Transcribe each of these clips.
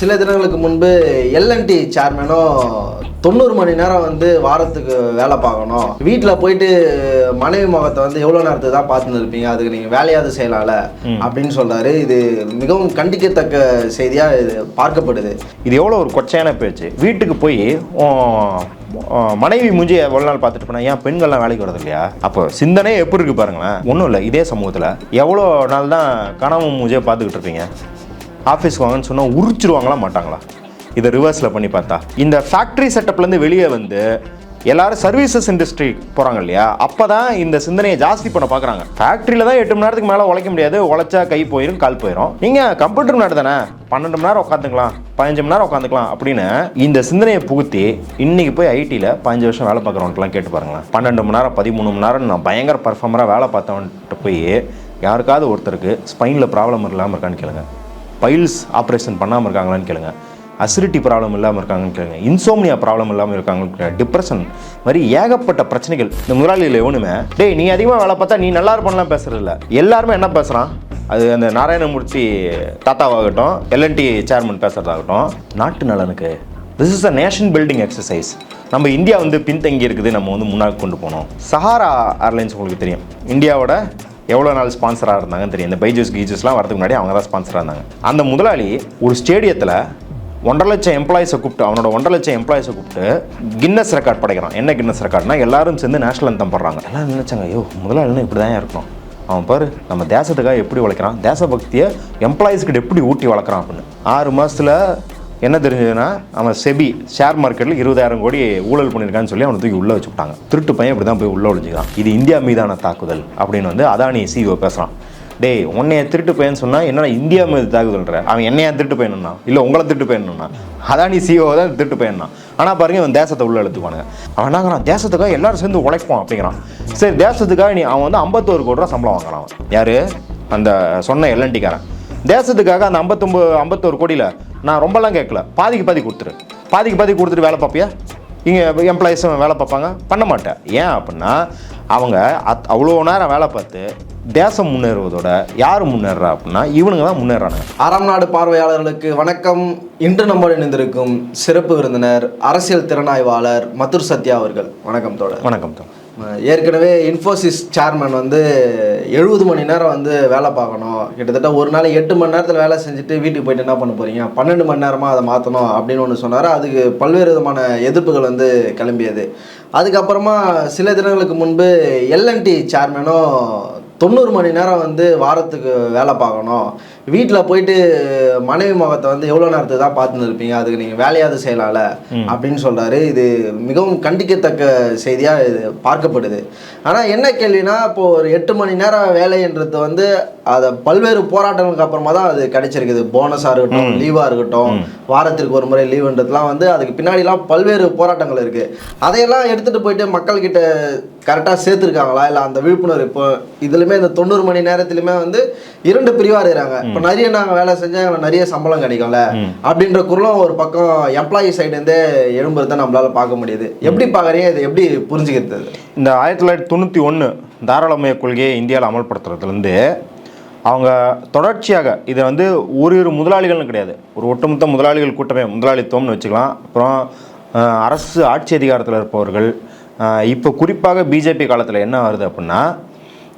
சில தினங்களுக்கு முன்பு எல்என்டி சேர்மனும் தொண்ணூறு மணி நேரம் வந்து வாரத்துக்கு வேலை பார்க்கணும். வீட்டில் போயிட்டு மனைவி முகத்தை வந்து எவ்வளோ நேரத்துக்கு தான் பார்த்துன்னு இருப்பீங்க அதுக்கு நீங்கள் வேலையாவது செய்யலாம்ல? அப்படின்னு சொல்றாரு. இது மிகவும் கண்டிக்கத்தக்க செய்தியாக இது பார்க்கப்படுது. இது எவ்வளோ ஒரு கொச்சையான பேச்சு. வீட்டுக்கு போய் மனைவி மூஞ்சி எவ்வளோ நாள் பார்த்துட்டு போனா ஏன் பெண்கள்லாம் வேலைக்கு வரது இல்லையா? அப்போ சிந்தனை எப்படி இருக்கு பாருங்களேன். ஒன்றும் இல்லை இதே சமூகத்தில். எவ்வளோ நாள் தான் கணவன் மூஞ்சியை பார்த்துக்கிட்டு இருப்பீங்க? ஆஃபீஸ்க்கு வாங்கன்னு சொன்னால் உரிச்சிருவாங்களா மாட்டாங்களா? இதை ரிவர்ஸில் பண்ணி பார்த்தா. இந்த ஃபேக்ட்ரி செட்டப்லேருந்து வெளியே வந்து எல்லாரும் சர்வீசஸ் இண்டஸ்ட்ரி போகிறாங்க இல்லையா? அப்போ தான் இந்த சிந்தனையை ஜாஸ்தி பண்ண பார்க்குறாங்க ஃபேக்ட்ரியில் தான் எட்டு மணி நேரத்துக்கு மேலே உழைக்க முடியாது. உழைச்சா கை போயிடும் கால் போயிடும் நீங்கள் கம்ப்யூட்டர் நேரம் தானே? பன்னெண்டு மணி நேரம் உட்காந்துக்கலாம். பதினஞ்சு மணி நேரம் உட்காந்துக்கலாம் அப்படின்னு இந்த சிந்தனையை புகுத்தி இன்னைக்கு போய் ஐடியில் பதினஞ்சு வருஷம் வேலை பார்க்குறவன்ட்டுலாம் கேட்டு பாருங்களேன். பன்னெண்டு மணி நேரம் பதிமூணு மணி நேரம் நான் பயங்கர பர்ஃபார்மராக வேலை பார்த்தவன்ட்டு போய் யாருக்காவது ஒருத்தருக்கு ஸ்பைனில் ப்ராப்ளம் இல்லாமல் இருக்கான்னு கேளுங்க. பைல்ஸ் ஆப்ரேஷன் பண்ணாமல் இருக்காங்களான்னு கேளுங்க. அசிடிட்டி ப்ராப்ளம் இல்லாமல் இருக்காங்கன்னு கேளுங்க. இன்சோம்னியா ப்ராப்ளம் இல்லாமல் இருக்காங்க டிப்ரெஷன் மாதிரி ஏகப்பட்ட பிரச்சனைகள். இந்த முதலாளியில் எவனுமே டேய் நீ அதிகமாக வேலை பார்த்தா நீ நல்லா இருப்பான்லாம் பேசுறதில்ல எல்லாருமே என்ன பேசுகிறான் அது அந்த நாராயணமூர்த்தி தாத்தாவாகட்டும் எல்என்டி சேர்மன் பேசுகிறதாகட்டும் நாட்டு நலனுக்கு this is a nation building exercise நம்ம இந்தியா வந்து பின்தங்கி இருக்குது. நம்ம வந்து முன்னாடி கொண்டு போனோம் சஹாரா ஏர்லைன்ஸ் உங்களுக்கு தெரியும். இந்தியாவோட எவ்வளோ நாள் ஸ்பான்சராக இருந்தாங்கன்னு தெரியும். இந்த பைஜூஸ் கீஜூஸ்லாம் வரதுக்கு முன்னாடி அவங்க தான் ஸ்பான்சராக இருந்தாங்க. அந்த முதலாளி ஒரு ஸ்டேடியத்தில் ஒன்றரை லட்சம் எம்ப்ளாயிஸை கூப்பிட்டு அவனோட ஒன்றரை லட்சம் எம்ப்ளாயிஸை கூப்பிட்டு கின்னஸ் ரெக்கார்ட் படைக்கிறான். என்ன கின்னஸ் ரெக்கார்ட்னா எல்லாரும் சேர்ந்து நேஷனல் அந்தம் படுறாங்க. எல்லாரும் நினைச்சாங்க ஐயோ முதலாளினா இப்படி தான் இருக்கணும். அவன் பாரு நம்ம தேசத்துக்காக எப்படி வளர்க்குறான் தேசபக்தியை எம்ப்ளாயிஸ்கிட்ட எப்படி ஊட்டி வளர்க்குறான்? அப்படின்னு. ஆறு மாதத்தில் என்ன தெரிஞ்சதுன்னா அவன் செபி ஷேர் மார்க்கெட்டில் இருபதாயிரம் கோடி ஊழல் பண்ணியிருக்கான்னு சொல்லி அவனை தூக்கி உள்ளே வச்சுட்டாங்க திருட்டு பையன் இப்படி தான் போய் உள்ளே ஒழிஞ்சுக்கிறான் இது இந்தியா மீதான தாக்குதல் அப்படின்னு வந்து அதானி சிஓ பேசுகிறான் டேய் உன்னைய திருட்டு பையன் சொன்னால் என்னடா இந்தியா மீது தாக்குதல்ற அவன் என்னையா திருட்டு பையனா இல்லை உங்களை திருட்டு பையனா அதானி சிஓ தான் திருட்டு பையனா ஆனால் பாருங்க இவன் தேசத்தை உள்ள எழுத்துக்குவானுங்க அவன் என்னங்கிறான் தேசத்துக்காக எல்லாரும் சேர்ந்து உழைப்போம் அப்படிங்கிறான். சரி தேசத்துக்காக நீ அவன் வந்து ஐம்பத்தோரு கோடி ரூபா சம்பளம் வாங்குறான் அவன். அந்த சொன்ன எல்என்டிக்காரன் தேசத்துக்காக அந்த ஐம்பத்தொம்பது ஐம்பத்தோரு கோடியில் நான் ரொம்பலாம் கேட்கல. பாதிக்கு பாதி கொடுத்துரு. பாதிக்கு பாதி கொடுத்துட்டு வேலை பார்ப்பியா? இங்கே எம்ப்ளாயிஸும் வேலை பார்ப்பாங்க. பண்ண மாட்டேன். ஏன் அப்படின்னா அவங்க அத் அவ்வளோ நேரம் வேலை பார்த்து தேசம் முன்னேறுவதோட யார் முன்னேறா அப்படின்னா இவனுங்க தான் முன்னேறானுங்க. அறம் நாடு பார்வையாளர்களுக்கு வணக்கம். இன்று நம்முடன் இணைந்திருக்கும் சிறப்பு விருந்தினர் அரசியல் திறனாய்வாளர் மதுர் சத்யா அவர்கள். வணக்கம் தோழர். வணக்கம் தான் ஏற்கனவே இன்ஃபோசிஸ் சேர்மன் வந்து எழுபது மணி நேரம் வந்து வேலை பார்க்கணும். கிட்டத்தட்ட ஒரு நாள் எட்டு மணி நேரத்தில் வேலை செஞ்சுட்டு வீட்டுக்கு போயிட்டு என்ன பண்ண போகிறீங்க பன்னெண்டு மணி நேரமாக அதை மாற்றணும் அப்படின்னு ஒன்று சொன்னார். அதுக்கு பல்வேறு விதமான எதிர்ப்புகள் வந்து கிளம்பியது. அதுக்கப்புறமா சில தினங்களுக்கு முன்பு எல்என்டி சேர்மனும் தொண்ணூறு மணி நேரம் வந்து வாரத்துக்கு வேலை பார்க்கணும். வீட்டில் போயிட்டு மனைவி முகத்தை வந்து எவ்வளோ நேரத்துக்கு தான் பார்த்துன்னு இருப்பீங்க? அதுக்கு நீங்கள் வேலையாவது செய்யலாம்ல? அப்படின்னு சொல்கிறாரு இது மிகவும் கண்டிக்கத்தக்க செய்தியாக இது பார்க்கப்படுது. ஆனால் என்ன கேள்வினா இப்போ ஒரு எட்டு மணி நேரம் வேலைன்றது வந்து அதை பல்வேறு போராட்டங்களுக்கு அப்புறமா தான் அது கிடைச்சிருக்குது. போனஸாக இருக்கட்டும் லீவாக இருக்கட்டும் வாரத்திற்கு ஒரு முறை லீவுன்றதுலாம் வந்து அதுக்கு பின்னாடிலாம் பல்வேறு போராட்டங்கள் இருக்குது அதையெல்லாம் எடுத்துகிட்டு போயிட்டு மக்கள்கிட்ட கரெக்டாக சேர்த்துருக்காங்களா? இல்லை அந்த விழிப்புணர்வு இப்போ இதுலையுமே இந்த தொண்ணூறு மணி நேரத்துலையுமே வந்து இரண்டு பிரிவாக இருக்கிறாங்க. இப்போ நிறைய நாங்கள் வேலை செஞ்சால் எங்களுக்கு நிறைய சம்பளம் கிடைக்கும்ல. அப்படின்ற குரலும் ஒரு பக்கம் எம்ப்ளாயி சைடுலேருந்தே எழும்புறத நம்மளால பார்க்க முடியுது. எப்படி பார்க்குறீங்க? இதை எப்படி புரிஞ்சுக்கிறது? இந்த ஆயிரத்தி தொள்ளாயிரத்தி தொண்ணூற்றி ஒன்று தாராளமய கொள்கையை இந்தியாவில் அமல்படுத்துறதுலேருந்து அவங்க தொடர்ச்சியாக இதை வந்து ஒரு இரு முதலாளிகள்னு கிடையாது. ஒரு ஒட்டுமொத்த முதலாளிகள் கூட்டமே முதலாளித்துவம்னு வச்சுக்கலாம். அப்புறம் அரசு ஆட்சி அதிகாரத்தில் இருப்பவர்கள் இப்போ குறிப்பாக பிஜேபி காலத்தில் என்ன வருது அப்படின்னா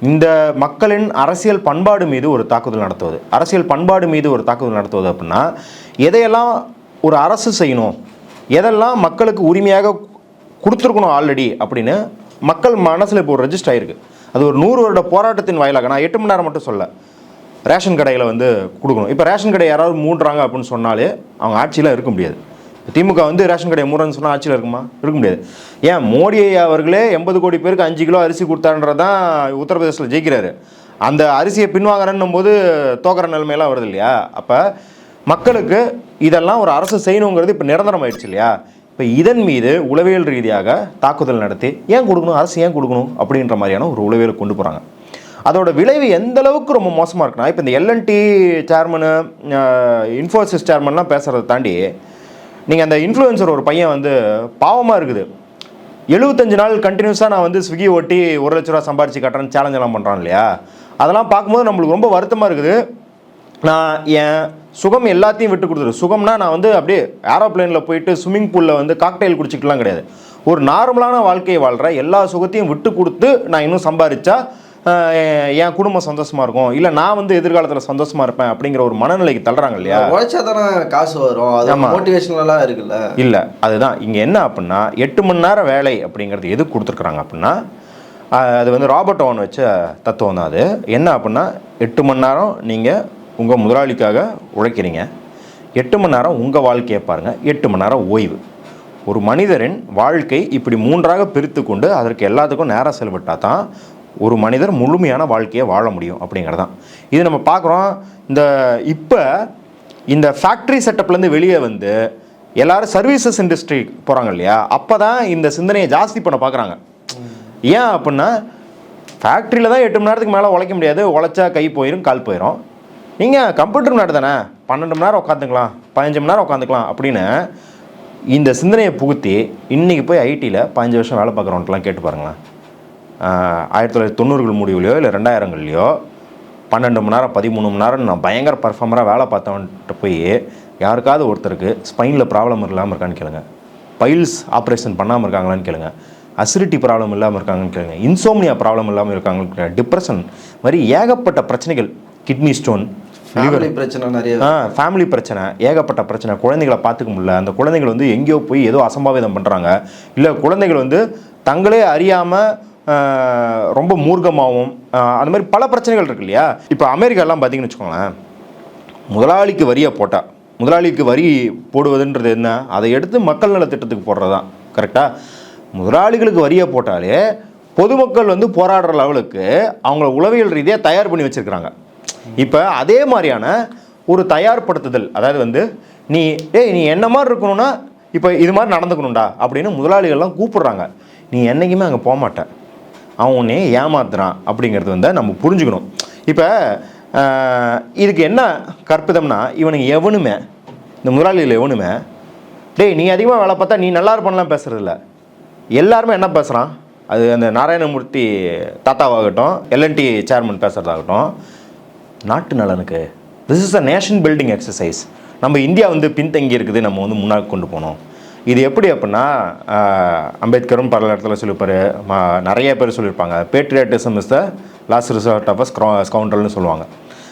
இந்த மக்களின் அரசியல் பண்பாடு மீது ஒரு தாக்குதல் நடத்துவது. அரசியல் பண்பாடு மீது ஒரு தாக்குதல் நடத்துவது அப்படின்னா எதையெல்லாம் ஒரு அரசு செய்யணும் எதெல்லாம் மக்களுக்கு உரிமையாக கொடுத்துருக்கணும் ஆல்ரெடி அப்படின்னு மக்கள் மனசில் இப்போ ஒரு ரெஜிஸ்டர் ஆயிருக்கு. அது ஒரு நூறு வருட போராட்டத்தின் வாயிலாக நான் எட்டு மணி நேரம் மட்டும் சொல்ல. ரேஷன் கடையில் வந்து கொடுக்கணும். இப்போ ரேஷன் கடை யாராவது மூடுறாங்க அப்படின்னு சொன்னாலே அவங்க ஆட்சியில் இருக்க முடியாது. திமுக வந்து ரேஷன் கடை மூடன்னு சொன்னால் ஆட்சியில் இருக்குமா? இருக்க முடியாது. ஏன் மோடி அவர்களே எண்பது கோடி பேருக்கு அஞ்சு கிலோ அரிசி கொடுத்தான்றதான் உத்தரப்பிரதேசத்தில் ஜெயிக்கிறாரு. அந்த அரிசியை பின்வாங்குறன்னும் போது தோக்கிற நிலைமையெல்லாம் வருது இல்லையா? அப்போ மக்களுக்கு இதெல்லாம் ஒரு அரசு செய்யணுங்கிறது இப்போ நிரந்தரம் ஆயிடுச்சு இல்லையா? இப்போ இதன் மீது உளவியல் ரீதியாக தாக்குதல் நடத்தி ஏன் கொடுக்கணும்? அரசு ஏன் கொடுக்கணும்? அப்படின்ற மாதிரியான ஒரு உளவியலை கொண்டு போகிறாங்க அதோட விளைவு எந்த அளவுக்கு ரொம்ப மோசமாக இருக்குன்னா இப்போ இந்த எல்என்டி சேர்மனு இன்ஃபோசிஸ் சேர்மன்லாம் பேசுகிறத தாண்டி நீங்கள் அந்த இன்ஃப்ளூயன்சர் ஒரு பையன் வந்து பாவமாக இருக்குது. எழுபத்தஞ்சு நாள் கண்டினியூஸாக நான் வந்து ஸ்விக்கி ஓட்டி ஒரு லட்ச ரூபா சம்பாரிச்சு கட்டுறேன்னு சேலஞ்ச் எல்லாம் பண்ணுறான் இல்லையா? அதெல்லாம் பார்க்கும்போது நம்மளுக்கு ரொம்ப வருத்தமாக இருக்குது. நான் என் சுகம் எல்லாத்தையும் விட்டு கொடுத்துரு. சுகம்னா நான் வந்து அப்படியே ஏரோப்ளேனில் போயிட்டு ஸ்விம்மிங் பூலில் வந்து காக்டெயில் குடிச்சிக்கலாம் கிடையாது. ஒரு நார்மலான வாழ்க்கையை வாழ்கிற எல்லா சுகத்தையும் விட்டு கொடுத்து நான் இன்னும் சம்பாரிச்சா என் குடும்பம் சந்தோஷமா இருக்கும். இல்லை நான் வந்து எதிர்காலத்தில் சந்தோஷமா இருப்பேன் அப்படிங்கிற ஒரு மனநிலைக்கு தள்ளுறாங்க இல்லையா? உழைச்சா தானே காசு வரும். அது. மோட்டிவேஷனலாக இருக்குல்ல. இல்லை அதுதான். இங்கே என்ன அப்படின்னா எட்டு மணி நேரம் வேலை அப்படிங்கிறது எதுக்கு கொடுத்துருக்குறாங்க அப்படின்னா அது வந்து ராபர்ட் ஓவன் வச்ச தத்துவம் தான் அது. என்ன அப்படின்னா எட்டு மணி நேரம் நீங்கள் உங்கள் முதலாளிக்காக உழைக்கிறீங்க. எட்டு மணி நேரம் உங்கள் வாழ்க்கையை பாருங்கள் எட்டு மணி நேரம் ஓய்வு. ஒரு மனிதரின் வாழ்க்கை இப்படி மூன்றாக பிரித்து கொண்டு அதற்கு எல்லாத்துக்கும் நேரம் செலவிட்டால் தான் ஒரு மனிதர் முழுமையான வாழ்க்கையை வாழ முடியும் அப்படிங்கிறது. தான் இது நம்ம பார்க்குறோம். இந்த இப்போ இந்த ஃபேக்ட்ரி செட்டப்லேருந்து வெளியே வந்து எல்லோரும் சர்வீசஸ் இண்டஸ்ட்ரி போகிறாங்க இல்லையா? அப்போ தான் இந்த சிந்தனையை ஜாஸ்தி பண்ண பார்க்குறாங்க. ஏன் அப்படின்னா ஃபேக்ட்ரியில் தான் எட்டு மணி நேரத்துக்கு மேலே உழைக்க முடியாது. உழைச்சா கை போயிடும் கால் போயிடும் நீங்கள் கம்ப்யூட்டர் முன்னாடி தானே? பன்னெண்டு மணி நேரம் உட்காந்துக்கலாம் பதினஞ்சு மணி நேரம் உட்காந்துக்கலாம் அப்படின்னு இந்த சிந்தனையை புகுத்தி இன்றைக்கி போய் ஐடியில் பதினஞ்சு வருஷம் வேலை பார்க்குறோன்ட்டுலாம் கேட்டு பாருங்களேன். ஆயிரத்தி தொள்ளாயிரத்தி தொண்ணூறுகள் முடிவுலையோ இல்லை ரெண்டாயிரங்கள்லையோ பன்னெண்டு மணி நேரம் பதிமூணு மணி நேரம் நான் பயங்கர பர்ஃபார்மராக வேலை பார்த்தவன்ட்டு போய் யாருக்காவது ஒருத்தருக்கு ஸ்பைனில் ப்ராப்ளம் இல்லாமல் இருக்கான்னு கேளுங்க. பைல்ஸ் ஆப்ரேஷன் பண்ணாமல் இருக்காங்களான்னு கேளுங்க. அசிடிட்டி ப்ராப்ளம் இல்லாமல் இருக்காங்கன்னு கேளுங்க. இன்சோம்னியா ப்ராப்ளம் இல்லாமல் இருக்காங்கன்னு கேளுங்க. டிப்ரெஷன் மாதிரி ஏகப்பட்ட பிரச்சனைகள். கிட்னி ஸ்டோன் ஃபேமிலி பிரச்சனை நிறைய. ஆ ஃபேமிலி பிரச்சனை ஏகப்பட்ட பிரச்சனை. குழந்தைகளை பார்த்துக்க முடியல. அந்த குழந்தைகள் வந்து எங்கேயோ போய் ஏதோ அசம்பாவிதம் பண்ணுறாங்க இல்லை குழந்தைகள் வந்து தங்களே அறியாமல் ரொம்ப மூர்க்கமாகவும் அந்த மாதிரி பல பிரச்சனைகள் இருக்கு இல்லையா? இப்போ அமெரிக்காலாம் பார்த்தீங்கன்னு வச்சுக்கோங்களேன் முதலாளிக்கு வரியை போட்டால் முதலாளிக்கு வரி போடுவதுன்றது என்ன? அதை எடுத்து மக்கள் நலத்திட்டத்துக்கு போடுறது தான் கரெக்டாக முதலாளிகளுக்கு வரியை போட்டாலே பொதுமக்கள் வந்து போராடுற லெவலுக்கு அவங்கள உளவியல் ரீதியாக தயார் பண்ணி வச்சுருக்கிறாங்க. இப்போ அதே மாதிரியான ஒரு தயார்படுத்துதல் அதாவது வந்து நீ ஏய் நீ என்ன மாதிரி இருக்கணும்னா இப்போ இது மாதிரி நடந்துக்கணும்டா அப்படின்னு முதலாளிகள்லாம் கூப்பிடுறாங்க. நீ என்றைக்குமே அங்கே போக மாட்டேன் அவன் உன்னை ஏமாத்துறான் அப்படிங்கிறது வந்து நம்ம புரிஞ்சுக்கணும். இப்போ இதுக்கு என்ன கற்பிதம்னா இவனுங்க எவனுமே இந்த முதலாளிகள் எவனுமே டேய் நீ அதிகமாக வேலை பார்த்தா நீ நல்லா இருப்பான்லாம் பேசுகிறதில்ல எல்லாருமே என்ன பேசுகிறான் அது அந்த நாராயணமூர்த்தி தாத்தாவாகட்டும் எல்என்டி சேர்மன் பேசுகிறதாகட்டும் நாட்டு நலனுக்கு this is a nation building exercise நம்ம இந்தியா வந்து பின்தங்கி இருக்குது நம்ம வந்து முன்னாடி கொண்டு போகணும். இது எப்படி அப்படின்னா அம்பேத்கரும் பல இடத்துல சொல்லியிருப்பாரு. ம- நிறைய பேர் சொல்லியிருப்பாங்க. Patriotism is the last resort of ஸ்கவுண்டல்னு சொல்லுவாங்க.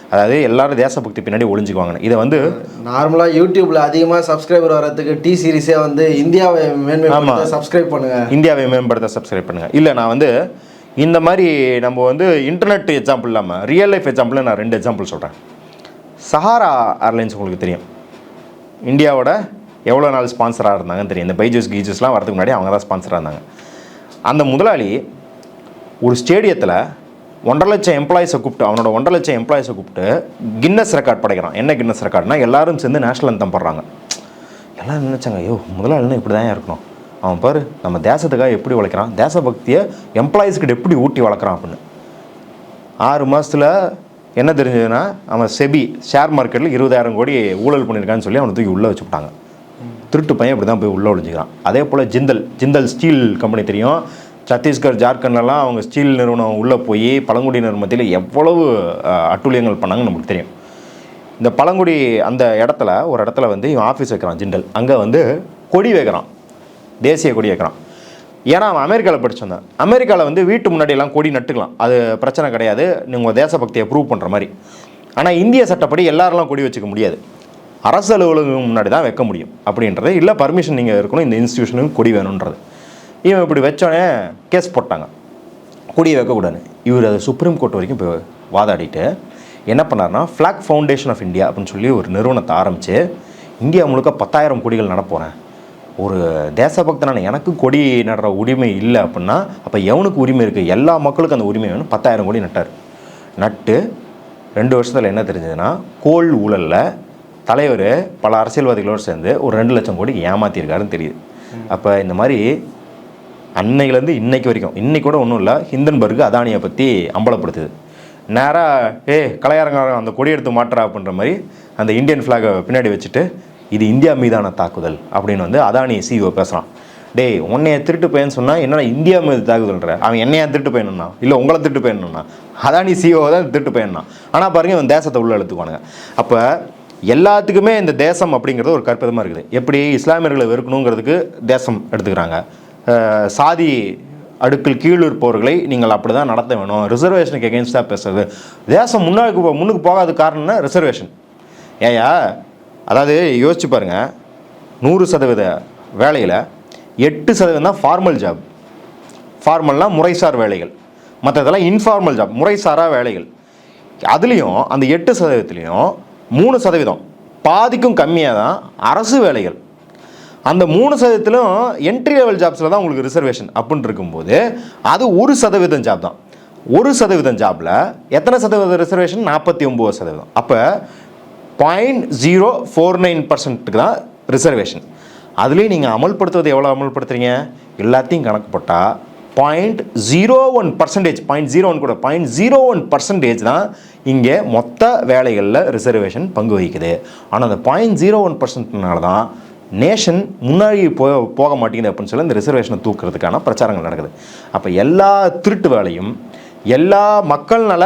அதாவது எல்லாரும் தேசபக்தி பின்னாடி ஒளிஞ்சுக்குவாங்க இதை வந்து நார்மலாக யூடியூப்ல அதிகமாக சப்ஸ்கிரைபர் வர்றதுக்கு டி சீரிஸே வந்து இந்தியாவை மேன்மைப்படுத்த சப்ஸ்கிரைப் பண்ணுங்க. இந்தியாவை மேம்படுத்த சப்ஸ்கிரைப் பண்ணுங்கள் இல்லை நான் வந்து இந்த மாதிரி நம்ம வந்து இன்டர்நெட் எக்ஸாம்பிள் இல்லாமல் ரியல் லைஃப் எக்ஸாம்பிள் நான் ரெண்டு எக்ஸாம்பிள் சொல்கிறேன் சஹாரா ஏர்லைன்ஸ் உங்களுக்கு தெரியும். இந்தியாவோட எவ்வளோ நாள் ஸ்பான்சராக இருந்தாங்கன்னு தெரியும். இந்த பைஜூஸ் கீஜூஸ்லாம் வரதுக்கு முன்னாடி அவங்க தான் ஸ்பான்சராக இருந்தாங்க. அந்த முதலாளி ஒரு ஸ்டேடியத்தில் ஒன்றரை லட்சம் எம்ப்ளாயிஸை கூப்பிட்டு அவனோட ஒன்றரை லட்சம் எம்ப்ளாயிஸை கூப்பிட்டு கின்னஸ் ரெக்கார்ட் படைக்கிறான். என்ன கின்னஸ் ரெக்கார்ட்னா எல்லாரும் சேர்ந்து நேஷனல் அந்தம் படுறாங்க. எல்லாரும் நினச்சாங்க ஐயோ முதலாளினா இப்படி தான் இருக்கணும். அவன் பாரு நம்ம தேசத்துக்காக எப்படி உழைக்கிறான்? தேசபக்தியை எம்ப்ளாயிஸ்கிட்ட எப்படி ஊட்டி வளர்க்குறான்? அப்படின்னு. ஆறு மாதத்தில் என்ன தெரிஞ்சதுன்னா அவன் செபி ஷேர் மார்க்கெட்டில் இருபதாயிரம் கோடி ஊழல் பண்ணியிருக்கான்னு சொல்லி அவனை தூக்கி உள்ளே வச்சுப்பிட்டாங்க திருட்டு பையன் இப்படி தான் போய் உள்ளே ஒழிஞ்சிக்கிறான் அதே போல் ஜிந்தல் ஜிந்தல் ஸ்டீல் கம்பெனி தெரியும். சத்தீஸ்கர் ஜார்க்கண்ட்லலாம் அவங்க ஸ்டீல் நிறுவனம் உள்ளே போய் பழங்குடியினர் மத்தியில் எவ்வளவு அட்டூழியங்கள் பண்ணாங்கன்னு நமக்கு தெரியும். இந்த பழங்குடி அந்த இடத்துல ஒரு இடத்துல வந்து இவன் ஆஃபீஸ் வைக்கிறான் ஜிண்டல் அங்கே வந்து கொடி வைக்கிறான். தேசிய கொடி வைக்கிறான். ஏன்னா அவன் அமெரிக்காவில் படிச்சிருந்தான். அமெரிக்காவில் வந்து வீட்டு முன்னாடியெல்லாம் கொடி நட்டுக்கலாம். அது பிரச்சனை கிடையாது. நீங்கள் தேசபக்தியை ப்ரூவ் பண்ணுற மாதிரி. ஆனால் இந்திய சட்டப்படி எல்லாரெல்லாம் கொடி வச்சுக்க முடியாது. அரசு அலுவலகம் முன்னாடி தான் வைக்க முடியும் அப்படின்றது. இல்லை பர்மிஷன் நீங்கள் இருக்கணும் இந்த இன்ஸ்டியூஷனுக்கு கொடி வேணுன்றது இவன் இப்படி வச்சோடனே கேஸ் போட்டாங்க. கொடியை வைக்கக்கூடாது. இவர் அதை சுப்ரீம் கோர்ட் வரைக்கும் போய் வாதாடிட்டு என்ன பண்ணார்னா ஃப்ளாக் ஃபவுண்டேஷன் ஆஃப் இந்தியா அப்படின்னு சொல்லி ஒரு நிறுவனத்தை ஆரம்பித்து இந்தியா முழுக்க பத்தாயிரம் கொடிகள் நடப்போகிறேன் ஒரு தேசபக்தனான எனக்கு கொடி நடுற உரிமை இல்லை அப்படின்னா அப்போ எவனுக்கு உரிமை இருக்குது எல்லா மக்களுக்கும் அந்த உரிமை வேணும். பத்தாயிரம் கோடி நட்டார். நட்டு ரெண்டு வருஷத்தில் என்ன தெரிஞ்சதுன்னா கோல் ஊழலில் தலைவர் பல அரசியல்வாதிகளோடு சேர்ந்து ஒரு ரெண்டு லட்சம் கோடி ஏமாத்தியிருக்காருன்னு தெரியுது. அப்போ இந்த மாதிரி அன்னையிலேருந்து இன்னைக்கு வரைக்கும் இன்னைக்கு கூட ஒன்றும் இல்லை ஹிந்தன்பர்க் அதானியை பற்றி அம்பலப்படுத்துது. நேராக ஏ கலையாரங்காரன் அந்த கொடி எடுத்து மாட்டுறா அப்படின்ற மாதிரி அந்த இந்தியன் ஃப்ளாகை பின்னாடி வச்சுட்டு இது இந்தியா மீதான தாக்குதல் அப்படின்னு வந்து அதானி சிஇஓ பேசுகிறான் டேய் உன்னைய திருட்டு பையன்னு சொன்னால் என்னடா இந்தியா மீது தாக்குதல்ன்ற? அவன் என்னையா திருட்டு பையனா இல்லை உங்களை திருட்டு பையனா அதானி சிஓ தான் திருட்டு பையனா ஆனால் பாருங்க இவன் தேசத்தை உள்ள எடுத்துக்குவானுங்க அப்போ எல்லாத்துக்குமே இந்த தேசம் அப்படிங்கிறது ஒரு கற்பிதமாக இருக்குது. எப்படி இஸ்லாமியர்களை வெறுக்கணுங்கிறதுக்கு தேசம் எடுத்துக்கிறாங்க. சாதி அடுக்கில் கீழ் இருப்பவர்களை நீங்கள் அப்படி தான் நடத்த வேணும். ரிசர்வேஷனுக்கு எகென்ஸ்டாக பேசுறது. தேசம் முன்னாடி முன்னுக்கு போகாத காரணம்னா ரிசர்வேஷன் ஏயா அதாவது யோசிச்சு பாருங்கள் நூறு சதவீத வேலையில் எட்டு சதவீதம் தான் ஃபார்மல் ஜாப் ஃபார்மல்னால் முறைசார் வேலைகள். மற்றதெல்லாம் இன்ஃபார்மல் ஜாப் முறைசாரா வேலைகள். அதுலேயும் அந்த எட்டு சதவீதத்துலேயும் மூணு சதவீதம். பாதிக்கும் கம்மியாக தான் அரசு வேலைகள். அந்த மூணு சதவீதத்திலும் என்ட்ரி லெவல் ஜாப்ஸில் தான் உங்களுக்கு ரிசர்வேஷன் அப்படின்னு இருக்கும்போது அது ஒரு சதவீதம் ஜாப் தான். ஒரு சதவீதம் ஜாப்பில் எத்தனை சதவீதம் ரிசர்வேஷன் நாற்பத்தி ஒம்பது சதவீதம். அப்போ பாயிண்ட் ஜீரோ ஃபோர் நைன் பர்சன்ட்டுக்கு தான் ரிசர்வேஷன் அதுலேயும் நீங்கள் அமல்படுத்துவது எவ்வளோ அமல்படுத்துறீங்க? எல்லாத்தையும் கணக்கு போட்டால் point zero one percentage point zero one கூட பாயிண்ட் ஜீரோ ஒன் பர்சன்டேஜ் தான் இங்கே மொத்த வேலைகளில் ரிசர்வேஷன் பங்கு வகிக்குது. ஆனால் அந்த பாயிண்ட் ஜீரோ ஒன் பர்சன்ட்னால தான் நேஷன் முன்னாடி போ போக மாட்டேங்குது அப்படின்னு சொல்லி இந்த ரிசர்வேஷனை தூக்குறதுக்கான பிரச்சாரங்கள் நடக்குது. அப்போ எல்லா திருட்டு வேலையும் எல்லா மக்கள் நல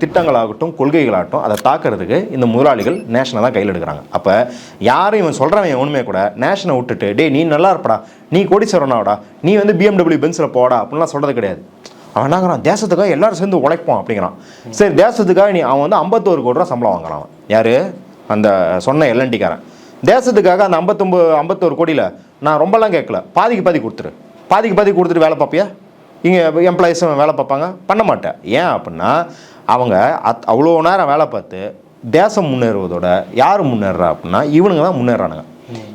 திட்டங்களாகட்டும் கொள்கைகளாகட்டும் அதை தாக்குறதுக்கு இந்த முதலாளிகள் நேஷனை தான் கையில் எடுக்கிறாங்க. அப்போ யாரும் இவன் சொல்கிறவன் ஒன்றுமே கூட நேஷனை விட்டுட்டு டேய் நீ நல்லா இருப்படா. நீ கோடீஸ்வரனாடா நீ வந்து பிஎம்டபிள்யூ பென்ஸில் போடா. அப்படின்லாம் சொல்கிறது கிடையாது. அவன் என்னங்கிறான் தேசத்துக்காக எல்லாரும் சேர்ந்து உழைப்போம் அப்படிங்கிறான். சரி தேசத்துக்காக நீ அவன் வந்து ஐம்பத்தோரு கோடி ரூபா சம்பளம் வாங்குறான் யார்? அந்த சொன்ன எல்என்டிக்காரன் தேசத்துக்காக அந்த ஐம்பத்தொம்பது ஐம்பத்தோரு கோடியில் நான் ரொம்பலாம் கேட்கல. பாதிக்கு பாதி கொடுத்துரு. பாதிக்கு பாதி கொடுத்துட்டு வேலை பார்ப்பியா? இங்கே எம்ப்ளாயீஸும் வேலை பார்ப்பாங்க. பண்ண மாட்டேன். ஏன் அப்படின்னா அவங்க அத் அவ்வளோ நேரம் வேலை பார்த்து தேசம் முன்னேறுவதோட யார் முன்னேறுறா அப்படின்னா இவனுங்க தான் முன்னேறானுங்க.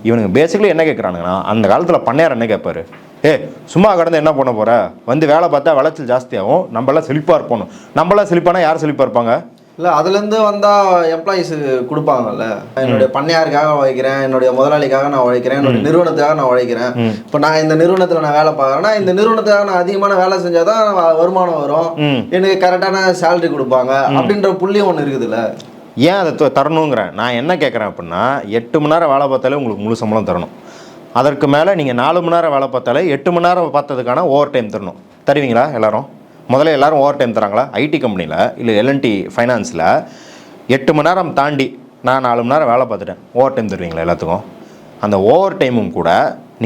இவனுங்க பேசிக்கலி என்ன கேட்குறானுங்கன்னா அந்த காலத்தில் பண்ணையார் என்ன கேட்பாரு? ஏ சும்மா கடந்து என்ன பண்ண போற? வந்து வேலை பார்த்தா விளைச்சல் ஜாஸ்தியாகும். நம்மளாம் செழிப்பாக இருப்போம் நம்மளாம் செழிப்பானா யார் செழிப்பாக இருப்பாங்க? இல்லை அதுலேருந்து வந்தால் எம்ப்ளாயீஸுக்கு கொடுப்பாங்கல்ல. என்னுடைய பண்ணையாருக்காக உழைக்கிறேன் என்னுடைய முதலாளிக்காக நான் உழைக்கிறேன் என்னுடைய நிறுவனத்துக்காக நான் உழைக்கிறேன். இப்போ நான் இந்த நிறுவனத்தில் நான் வேலை பார்க்குறேன்னா இந்த நிறுவனத்துக்காக நான் அதிகமான வேலை செஞ்சால் தான் வருமானம் வரும். எனக்கு கரெக்டான சேலரி கொடுப்பாங்க. அப்படின்ற புள்ளியும் ஒன்று இருக்குதுல்ல. ஏன் அதை த- தரணுங்கிறேன். நான் என்ன கேட்குறேன் அப்படின்னா எட்டு மணி நேரம் வேலை பார்த்தாலே உங்களுக்கு முழு சம்பளம் தரணும். அதற்கு மேலே நீங்கள் நாலு மணி நேரம் வேலை பார்த்தாலே எட்டு மணி நேரம் பார்த்ததுக்கான ஓவர் டைம் தரணும். தருவீங்களா எல்லாரும்? முதல்ல எல்லாரும் ஓவர் டைம் தராங்களா ஐடி கம்பெனியில் இல்லை எல்என்டி ஃபைனான்ஸில் எட்டு மணி நேரம் தாண்டி நான் நாலு மணி நேரம் வேலை பார்த்துட்டேன். ஓவர் டைம் தருவீங்களா எல்லாத்துக்கும்? அந்த ஓவர் டைமும் கூட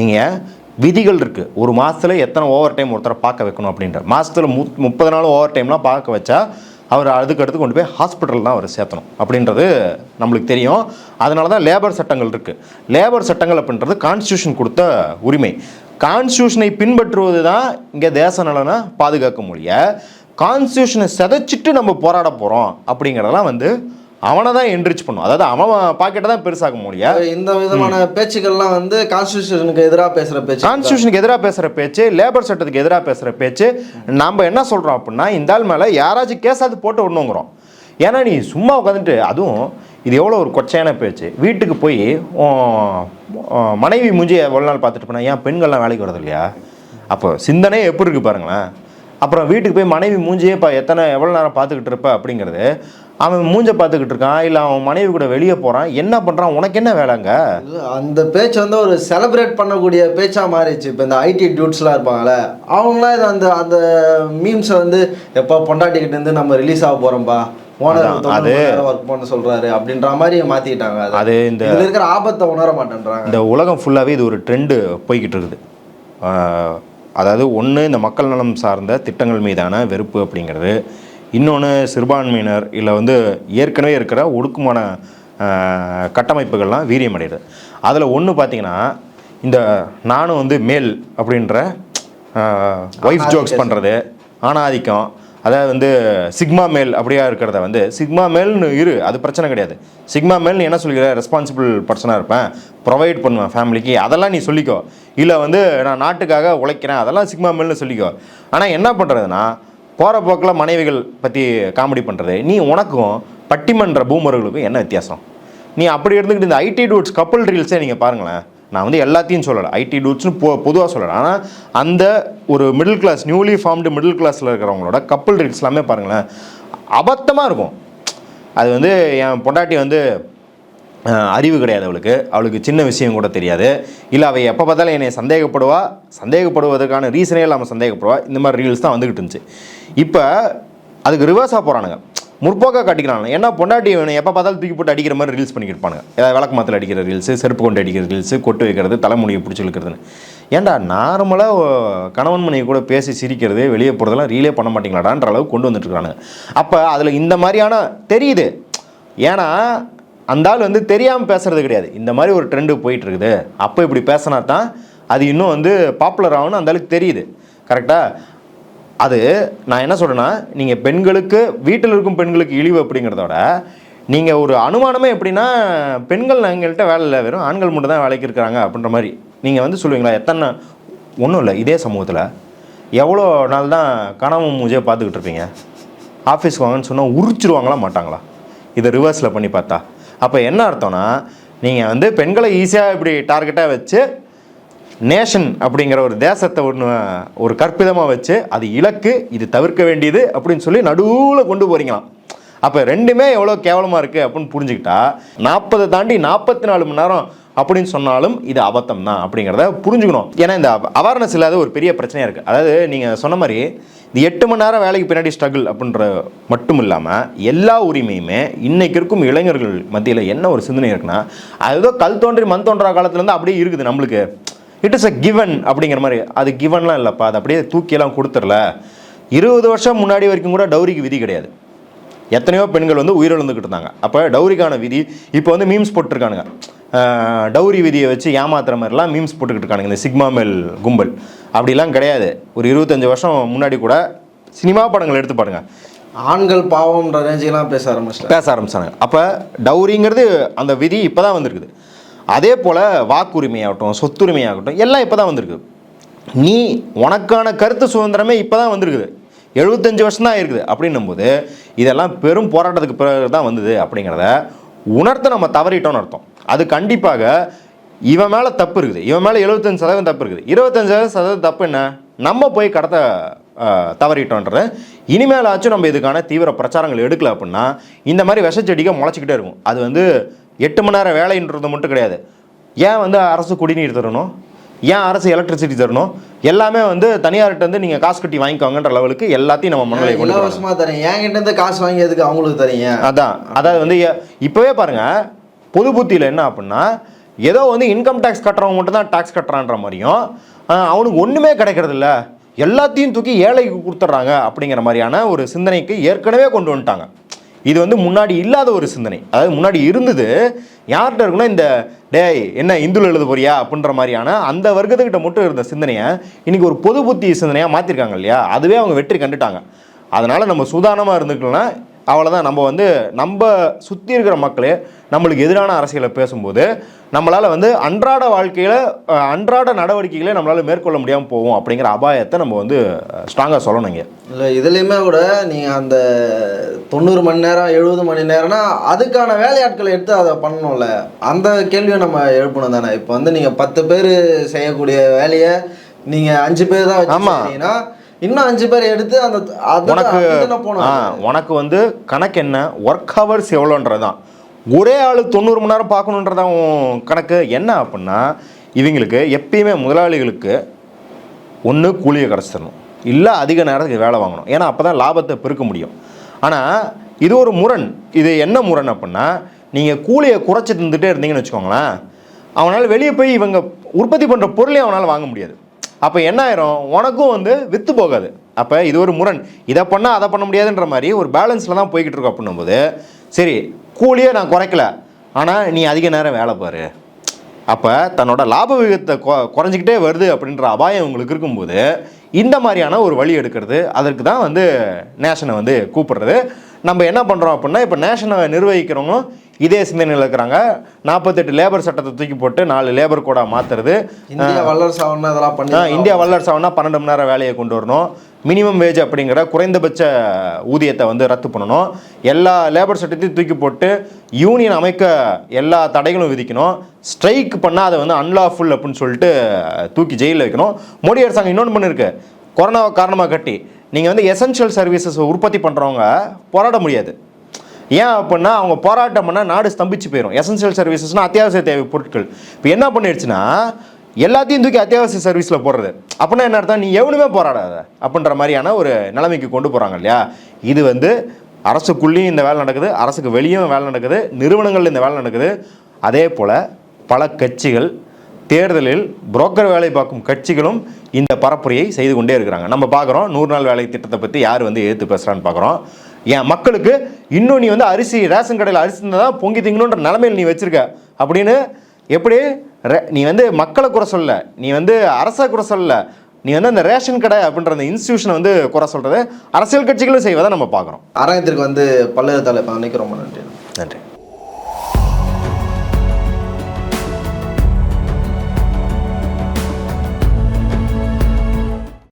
நீங்கள் விதிகள் இருக்குது ஒரு மாதத்தில் எத்தனை ஓவர் டைம் ஒருத்தரை பார்க்க வைக்கணும் அப்படின்ற. மாதத்தில் மு முப்பது நாள் ஓவர் டைம்லாம் பார்க்க வச்சா அவர் அதுக்கு அடுத்து கொண்டு போய் ஹாஸ்பிட்டல் தான் அவர் சேர்த்தணும். அப்படின்றது நம்மளுக்கு தெரியும். அதனால தான் லேபர் சட்டங்கள் இருக்குது லேபர் சட்டங்கள் அப்படின்றது கான்ஸ்டியூஷன் கொடுத்த உரிமை. கான்ஸ்டியூஷனை பின்பற்றுவது தான் இங்கே தேச நலனை பாதுகாக்க முடிய கான்ஸ்டியூஷனை சிதைச்சிட்டு நம்ம போராட போகிறோம் அப்படிங்கிறதெல்லாம் வந்து அவனை தான் என்ரிச் பண்ணும். அதாவது அவன் பாக்கெட்டை தான் பெருசாக்க முடிய இந்த விதமான பேச்சுக்கள்லாம் வந்து கான்ஸ்டியூஷனுக்கு எதிராக பேசுகிற பேச்சு. கான்ஸ்டியூஷனுக்கு எதிராக பேசுகிற பேச்சு லேபர் சட்டத்துக்கு எதிராக பேசுகிற பேச்சு நம்ம என்ன சொல்கிறோம் அப்படின்னா இந்த ஆள் மேலே யாராச்சும் கேஸாவது போட்டு விடணுங்கிறோம். ஏன்னா நீ சும்மா உட்காந்துட்டு அதுவும் இது எவ்வளோ ஒரு கொச்சையான பேச்சு. வீட்டுக்கு போய் மனைவி மூஞ்சி எவ்வளோ நாள் பார்த்துட்டு போனேன் ஏன் பெண்கள்லாம் வேலைக்கு வரது இல்லையா? அப்போ சிந்தனையே எப்படி இருக்குது பாருங்களேன். அப்புறம் வீட்டுக்கு போய் மனைவி மூஞ்சியே இப்போ எத்தனை எவ்வளோ நேரம் பார்த்துக்கிட்டு இருப்ப? அப்படிங்கிறது. அவன் மூஞ்ச பார்த்துக்கிட்டு இருக்கான் இல்லை அவன் மனைவி கூட வெளியே போகிறான் என்ன பண்ணுறான் உனக்கு என்ன வேலைங்க அந்த பேச்சு வந்து ஒரு செலிப்ரேட் பண்ணக்கூடிய பேச்சாக மாறிடுச்சு. இப்போ இந்த ஐடி டியூட்ஸ்லாம் இருப்பாங்கல்ல அவங்களாம் இது அந்த அந்த மீம்ஸை வந்து எப்போ பொண்டாட்டிக்கிட்டேருந்து நம்ம ரிலீஸ் ஆக போகிறோம்ப்பா ஓனர் அது- ஒர்க் பண்ண சொல்றாரு அப்படின்ற மாதிரி மாத்திட்டாங்க அதை. இந்த இதுல இருக்கிற ஆபத்தை உணர மாட்டேன்றாங்க. இந்த உலகம் ஃபுல்லாகவே இது ஒரு ட்ரெண்டு போய்கிட்டு இருக்குது. அதாவது ஒன்று இந்த மக்கள் நலம் சார்ந்த திட்டங்கள் மீதான வெறுப்பு அப்படிங்கிறது. இன்னொன்று சிறுபான்மையினர் இல்லை வந்து ஏற்கனவே இருக்கிற ஒடுக்குமான கட்டமைப்புகள்லாம் வீரியமடையுது. அதில் ஒன்று பார்த்தீங்கன்னா இந்த நானும் வந்து மேல் அப்படின்ற ஒய்ஃப் ஜோக்ஸ் பண்ணுறது ஆணாதிக்கம் அதாவது வந்து சிக்மா மேல் அப்படியா இருக்கிறத வந்து சிக்மா மேல்னு இரு அது பிரச்சனை கிடையாது. சிக்மா மேல்னு என்ன சொல்லிக்கிற ரெஸ்பான்சிபிள் பர்சனாக இருப்பேன். ப்ரொவைட் பண்ணுவேன் ஃபேமிலிக்கு அதெல்லாம் நீ சொல்லிக்கோ. இல்லை வந்து நான் நாட்டுக்காக உழைக்கிறேன். அதெல்லாம் சிக்மா மேல்னு சொல்லிக்கோ. ஆனால் என்ன பண்ணுறதுன்னா போகிற போக்கில் மனைவிகள் பற்றி காமெடி பண்ணுறது நீ உனக்கும் பட்டிமன்ற பூமர்களுக்கும் என்ன வித்தியாசம்? நீ அப்படி இருந்துக்கிட்டு இந்த ஐடி டூட்ஸ் கப்புள் ரீல்ஸே நீங்கள் பாருங்களேன். நான் வந்து எல்லாத்தையும் சொல்லலை. ஐடி டூட்ஸ்னு பொ பொதுவாக சொல்லலை. ஆனால் அந்த ஒரு middle class newly formed middle கிளாஸில் இருக்கிறவங்களோட கப்புள் ரீல்ஸ் எல்லாமே பாருங்களேன் அபத்தமாக இருக்கும். அது வந்து என் பொண்டாட்டி வந்து அறிவு கிடையாது அவளுக்கு. அவளுக்கு சின்ன விஷயம் கூட தெரியாது. இல்லை அவள் எப்போ பார்த்தாலும் என்னை சந்தேகப்படுவா. சந்தேகப்படுவதற்கான ரீசனே இல்லாமல் சந்தேகப்படுவா. இந்த மாதிரி ரீல்ஸ் தான் வந்துக்கிட்டு இருந்துச்சு. இப்போ அதுக்கு ரிவர்ஸாக போகிறானுங்க முற்போக்காக காட்டிக்கிறாங்க. ஏன்னா பொண்டாட்டி எப்போ பார்த்தாலும் தூக்கி போட்டு அடிக்கிற மாதிரி ரீல்ஸ் பண்ணிக்கிட்டு இருப்பாங்க ஏதாவது விளக்கு மாத்தில் அடிக்கிற ரீல்ஸு செருப்பு கொண்டு அடிக்கிற ரீல்ஸு கொட்டு வைக்கிறது தலைமுடியை பிடிச்சி இழுக்கிறதுன்னு. ஏன்டா நார்மலாக கணவன் மனைவி கூட பேசி சிரிக்கிறது வெளியே போகிறதெல்லாம் ரீலே பண்ண மாட்டீங்களாடான்ற அளவுக்கு கொண்டு வந்துட்டுருக்காங்க அப்போ அதில் இந்த மாதிரியான தெரியுது. ஏன்னா அந்த ஆள் வந்து தெரியாமல் பேசுறது கிடையாது. இந்த மாதிரி ஒரு ட்ரெண்டு போயிட்டுருக்குது. அப்போ இப்படி பேசினா தான் அது இன்னும் வந்து பாப்புலர் ஆகும்னு அந்த அளவுக்கு தெரியுது. கரெக்டாக அது நான் என்ன சொல்கிறேன்னா நீங்கள் பெண்களுக்கு வீட்டில் இருக்கும் பெண்களுக்கு இழிவு அப்படிங்கிறத விட நீங்கள் ஒரு அனுமானமே எப்படின்னா பெண்கள் எங்கள்கிட்ட வேலை இல்லை வெறும் ஆண்கள் மட்டும் தான் வேலைக்கு இருக்கிறாங்க அப்படின்ற மாதிரி. நீங்கள் வந்து சொல்லுவீங்களா எத்தனை ஒன்றும் இல்லை இதே சமூகத்தில். எவ்வளோ நாள் தான் கணவன் மூஞ்சியாக பார்த்துக்கிட்டு இருப்பீங்க? ஆஃபீஸ்க்கு வாங்கன்னு சொன்னால் உரிச்சிருவாங்களா மாட்டாங்களா? இதை ரிவர்ஸில் பண்ணி பார்த்தா. அப்போ என்ன அர்த்தம்னா நீங்கள் வந்து பெண்களை ஈஸியாக இப்படி டார்கெட்டாக வச்சு நேஷன் அப்படிங்கிற ஒரு தேசத்தை ஒன்று ஒரு கற்பிதமாக வச்சு அது இலக்கு இது தவிர்க்க வேண்டியது அப்படின்னு சொல்லி நடுவில் கொண்டு போகிறீங்களாம் அப்போ ரெண்டுமே எவ்வளோ கேவலமாக இருக்குது அப்படின்னு புரிஞ்சுக்கிட்டா நாற்பதை தாண்டி நாற்பத்தி நாலு மணி நேரம் அப்படின்னு சொன்னாலும் இது அபத்தம் தான் அப்படிங்கிறத புரிஞ்சுக்கணும். ஏன்னா இந்த அவேர்னஸ் இல்லாத ஒரு பெரிய பிரச்சனையாக இருக்குது அதாவது நீங்கள் சொன்ன மாதிரி இந்த எட்டு மணி நேரம் வேலைக்கு பின்னாடி ஸ்ட்ரகிள் அப்படின்ற மட்டும் இல்லாமல் எல்லா உரிமையுமே இன்றைக்கு இருக்கும் இளைஞர்கள் மத்தியில் என்ன ஒரு சிந்தனை இருக்குன்னா அது ஏதோ கல் தோன்றி மண் தோன்றா காலத்துலேருந்து அப்படியே இருக்குது நம்மளுக்கு. இட் இஸ் அ கிவன் அப்படிங்கிற மாதிரி. அது கிவன்லாம் இல்லைப்பா. அது அப்படியே தூக்கியெல்லாம் கொடுத்துடல. இருபது வருஷம் முன்னாடி வரைக்கும் கூட டௌரிக்கு விதி கிடையாது. எத்தனையோ பெண்கள் வந்து உயிரிழந்துக்கிட்டு இருந்தாங்க. அப்போ டௌரிக்கான விதி இப்போ வந்து மீம்ஸ் போட்டிருக்கானுங்க. டௌரி விதியை வச்சு ஏமாத்துற மாதிரிலாம் மீம்ஸ் போட்டுக்கிட்டு இருக்கானுங்க. இந்த சிக்மா மேல் கும்பல். அப்படிலாம் கிடையாது. ஒரு இருபத்தஞ்சு வருஷம் முன்னாடி கூட சினிமா படங்கள் எடுத்து பாருங்க. ஆண்கள் பாவம்ன்ற ரேஞ்சுக்கெல்லாம் பேச ஆரம்பிச்சிட்டேன் பேச ஆரம்பிச்சாங்க அப்போ டௌரிங்கிறது அந்த விதி இப்போ தான் வந்திருக்குது. அதே போல் வாக்குரிமையாகட்டும் சொத்துரிமையாகட்டும் எல்லாம் இப்போ தான் வந்திருக்கு. நீ உனக்கான கருத்து சுதந்திரமே இப்போ தான் வந்திருக்குது. எழுபத்தஞ்சு வருஷம் தான் இருக்குது. அப்படின்னும் போது இதெல்லாம் பெரும் போராட்டத்துக்கு பிறகு தான் வந்தது அப்படிங்கிறத உணர்த்த நம்ம தவறிட்டோம்னு அர்த்தம். அது கண்டிப்பாக இவன் மேலே தப்பு இருக்குது. இவன் மேலே எழுபத்தஞ்சு சதவீதம் தப்பு இருக்குது. இருபத்தஞ்சு சதவீதம் தப்பு என்ன? நம்ம போய் கடத்த அஹ், தவறிட்டோன்றது. இனிமேலாச்சும் நம்ம இதுக்கான தீவிர பிரச்சாரங்கள் எடுக்கல அப்படின்னா இந்த மாதிரி விஷச்செடிக்க முளைச்சிக்கிட்டே இருக்கும். அது வந்து எட்டு மணி நேரம் வேலைன்றது மட்டும் கிடையாது. ஏன் வந்து அரசு குடிநீர் தரணும்? ஏன் அரசு எலக்ட்ரிசிட்டி தரணும்? எல்லாமே வந்து தனியார்கிட்ட வந்து நீங்கள் காசு கட்டி வாங்கிக்கோங்கன்ற லெவலுக்கு எல்லாத்தையும் நம்ம மனநிலை கொண்டு. இலவசமா தரேன் என்கிட்ட இருந்து காசு வாங்கியதுக்கு அவங்களுக்கு தரீங்க? அதான். அதாவது வந்து இப்போவே பாருங்க பொது புத்தியில் என்ன அப்படின்னா ஏதோ வந்து இன்கம் டேக்ஸ் கட்டுறவங்க மட்டும் தான் டேக்ஸ் கட்டுறான்ற மாதிரியும் அவனுக்கு ஒன்றுமே கிடைக்கிறது இல்ல எல்லாத்தையும் தூக்கி ஏழைக்கு கொடுத்துட்றாங்க அப்படிங்கிற மாதிரியான ஒரு சிந்தனைக்கு ஏற்கனவே கொண்டு வந்துட்டாங்க. இது வந்து முன்னாடி இல்லாத ஒரு சிந்தனை. அதாவது முன்னாடி இருந்தது யார்கிட்ட இருக்குன்னா இந்த டேய் என்ன இந்துல எழுத போறியா? அப்படின்ற மாதிரியான அந்த வர்க்கத்துக்கிட்ட மட்டும் இருந்த சிந்தனையை இன்னைக்கு ஒரு பொது புத்தி சிந்தனையாக மாற்றிருக்காங்க இல்லையா? அதுவே அவங்க வெற்றி கண்டுட்டாங்க. அதனால் நம்ம சுதானமாக இருந்துக்கலாம் அவ்வளோதான் நம்ம வந்து நம்ம சுற்றி இருக்கிற மக்களே நம்மளுக்கு எதிரான அரசியலை பேசும்போது நம்மளால் வந்து அன்றாட வாழ்க்கையில் அன்றாட நடவடிக்கைகளை நம்மளால் மேற்கொள்ள முடியாமல் போவோம் அப்படிங்கிற அபாயத்தை நம்ம வந்து ஸ்ட்ராங்காக சொல்லணும் இங்க. இல்லை இதுலேயுமே கூட நீங்கள் அந்த தொண்ணூறு மணி நேரம் எழுபது மணி நேரம்னா அதுக்கான வேலையாட்களை எடுத்து அதை பண்ணணும்ல. அந்த கேள்வியை நம்ம எழுப்பணும் தானே. இப்போ வந்து நீங்கள் பத்து பேர் செய்யக்கூடிய வேலையை நீங்கள் அஞ்சு பேர் தான் வச்சு ஆமா. செய்றீங்கன்னா, இன்னும் அஞ்சு பேர் எடுத்து அந்த அது உனக்கு உனக்கு வந்து கணக்கு என்ன? ஒர்க் ஹவர்ஸ் எவ்வளோன்றது தான் ஒரே ஆள் தொண்ணூறு மணி நேரம் பார்க்கணுன்றதான் உன் கணக்கு என்ன அப்படின்னா இவங்களுக்கு எப்பயுமே முதலாளிகளுக்கு ஒன்று கூலியை கிடச்சி தரணும் இல்லை அதிக நேரத்துக்கு வேலை வாங்கணும். ஏன்னா அப்போ தான் லாபத்தை பெருக்க முடியும். ஆனால் இது ஒரு முரண். இது என்ன முரண் அப்படின்னா நீங்கள் கூலியை குறைச்சி தந்துகிட்டே இருந்தீங்கன்னு வச்சுக்கோங்களேன் அவனால் வெளியே போய் இவங்க உற்பத்தி பண்ணுற பொருளையும் அவனால் வாங்க முடியாது. அப்போ என்ன ஆயிரும்? உனக்கும் வந்து விற்று போகாது. அப்போ இது ஒரு முரண். இதை பண்ணால் அதை பண்ண முடியாதுன்ற மாதிரி ஒரு பேலன்ஸில் தான் போய்கிட்டு இருக்கோம் அப்படின்னும்போது சரி கூலியே நான் குறைக்கல. ஆனால் நீ அதிக நேரம் வேலை பாரு. அப்போ தன்னோட லாப விகிதத்தை கொ- குறைஞ்சிக்கிட்டே வருது அப்படின்ற அபாயம் உங்களுக்கு இருக்கும்போது இந்த மாதிரியான ஒரு வழி எடுக்கிறது அதற்கு தான் வந்து நேஷனை வந்து கூப்பிடுறது. நம்ம என்ன பண்ணுறோம் அப்படின்னா இப்போ நேஷனை நிர்வகிக்கிறவங்களும் இதே சிந்தனையில் இருக்கிறாங்க. நாற்பத்தெட்டு லேபர் சட்டத்தை தூக்கி போட்டு நாலு லேபர் கோடா மாற்றுறது இந்தியா வல்லரசு ஆகணும்னா இதெல்லாம் பண்ணி இந்தியா வல்லரசு ஆகுனா பன்னெண்டு மணி நேரம் வேலையை கொண்டு வரணும். மினிமம் வேஜ் அப்படிங்கிற குறைந்தபட்ச ஊதியத்தை வந்து ரத்து பண்ணணும். எல்லா லேபர் சட்டத்தையும் தூக்கி போட்டு யூனியன் அமைக்க எல்லா தடைகளும் விதிக்கணும். ஸ்ட்ரைக் பண்ணால் அதை வந்து அன்லாஃபுல் அப்படின்னு சொல்லிட்டு தூக்கி ஜெயிலில் வைக்கணும். மோடி அரசாங்கம் இன்னொன்று பண்ணியிருக்கு கொரோனாவை காரணமாக கட்டி. நீங்கள் வந்து எசென்ஷியல் சர்வீசஸ் உற்பத்தி பண்ணுறவங்க போராட முடியாது. ஏன் அப்படின்னா அவங்க போராட்டம் பண்ணால் நாடு ஸ்தம்பிச்சு போயிடும் எசென்சியல் சர்வீசஸ்னால் அத்தியாவசிய தேவை பொருட்கள். இப்போ என்ன பண்ணிடுச்சுன்னா எல்லாத்தையும் தூக்கி அத்தியாவசிய சர்வீஸில் போடுறது. அப்படின்னா என்ன அர்த்தம்? நீ எவனுமே போராடாத அப்படின்ற மாதிரியான ஒரு நிலைமைக்கு கொண்டு போகிறாங்க இல்லையா? இது வந்து அரசுக்குள்ளேயும் இந்த வேலை நடக்குது அரசுக்கு வெளியும் வேலை நடக்குது நிறுவனங்களில் இந்த வேலை நடக்குது. அதே போல் பல கட்சிகள் தேர்தலில் புரோக்கர் வேலை பார்க்கும் கட்சிகளும் இந்த பரப்புரையை செய்து கொண்டே இருக்கிறாங்க. நம்ம பார்க்குறோம் நூறு நாள் வேலை திட்டத்தை பற்றி யார் வந்து எதிர்த்து பேசுகிறான்னு பார்க்குறோம். என் மக்களுக்கு இன்னும் நீ வந்து அரிசி ரேஷன் கடையில் அரிசி இருந்தால் பொங்கி திங்கணுன்ற நிலமையில் நீ வச்சுருக்க அப்படின்னு எப்படி நீ வந்து மக்களை குறை சொல்ல நீ வந்து அரசை குறை சொல்ல நீ வந்து அந்த ரேஷன் கடை அப்படின்ற அந்த இன்ஸ்டியூஷனை வந்து குறை சொல்கிறது அரசியல் கட்சிகளும் செய்வதை நம்ம பார்க்குறோம். ஆராயத்திற்கு வந்து பல்லெழுத்தாளர் இப்போ அன்னைக்கு ரொம்ப நன்றி. நன்றி.